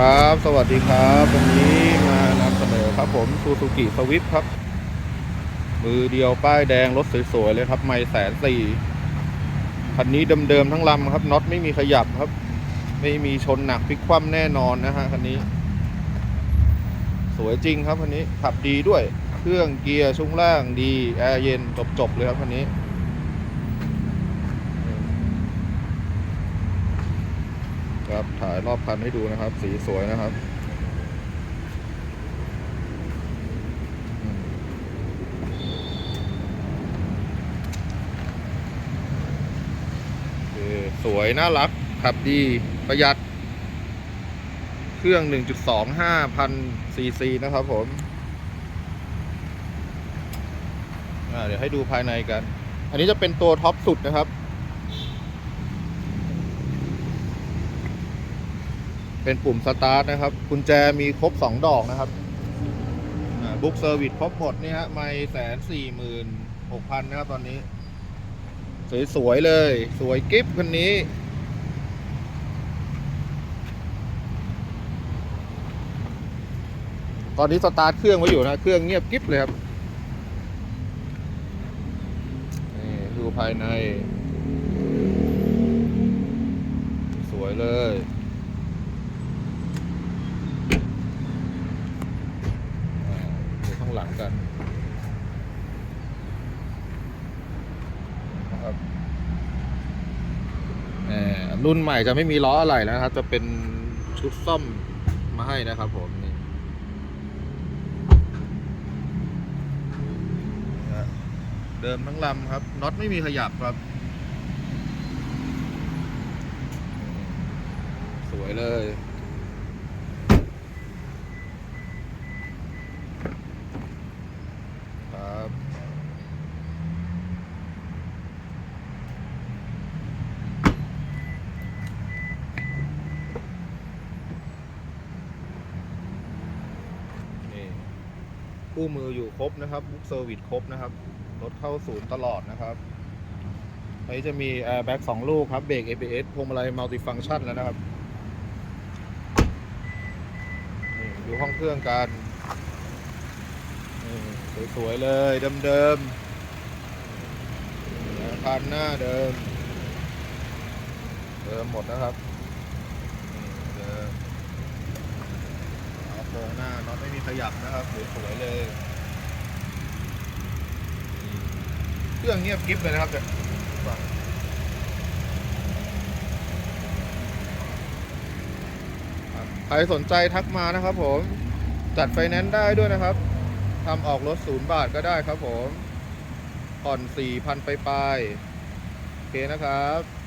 ครับ สวัสดีครับวันนี้มานำเสนอครับผมซูซูกิสวิฟครับ มือเดียวป้ายแดงรถสวยๆเลยครับไม่แสนสี่คันนี้เดิมๆทั้งลำครับน็อตไม่มีขยับครับ ไม่มีชนหนักพลิกคว่ำแน่นอนนะฮะคันนี้ สวยจริงครับคันนี้ขับดีด้วย เครื่องเกียร์ช่วงล่างดีแอร์เย็นจบๆเลยครับคันนี้ ครับ ถ่ายรอบคันให้ดูนะครับ สีสวยนะครับอืมโอเคสวย น่ารัก ขับดี ประหยัด เครื่อง 1.25 พันซีซีนะครับผม เดี๋ยวให้ดูภายในกัน อันนี้จะเป็นตัวท็อปสุดนะครับ เป็นปุ่มสตาร์ทนะครับกุญแจมีครบ 2 ดอกนะครับบุ๊กเซอร์วิสครบหมดนี่ฮะไม่แสนสี่หมื่นหกพันนะครับตอนนี้ สวยๆเลย สวยกิฟต์คันนี้ตอนนี้สตาร์ทเครื่องไว้อยู่นะ เครื่องเงียบกิฟเลยครับนี่ดูภายใน สวยเลย อ่าดูข้างหลังกันนะครับแหม รุ่นใหม่จะไม่มีล้ออะไรแล้วนะครับ จะเป็นชุดซ่อมมาให้นะครับผมนี่เดิมทั้งลำครับน็อตไม่มีขยับครับ สวยเลย ครับ นี่ คู่มืออยู่ครบนะครับบุ๊กเซอร์วิสครบนะครับรถเข้าศูนย์ตลอดนะครับอันนี้จะมีแอร์แบ็กสองลูกครับเบรก ABS พวงมาลัยมัลติฟังชันแล้วนะครับนี่ดูห้องเครื่องกันนี่สวยๆเลยเดิมๆคันหน้าเดิม เดิมหมดนะครับนี่เดิมเอา โครงหน้าน็อตไม่มีขยับนะครับสวยๆเลย เครื่องเงียบกริฟเลยนะครับเนี่ยใครสนใจทักมานะครับผม จัดไฟแนนซ์ได้ด้วยนะครับทำออกรถศูนย์บาทก็ได้ครับผมผ่อนสี่พันไปลายๆโอเคนะครับ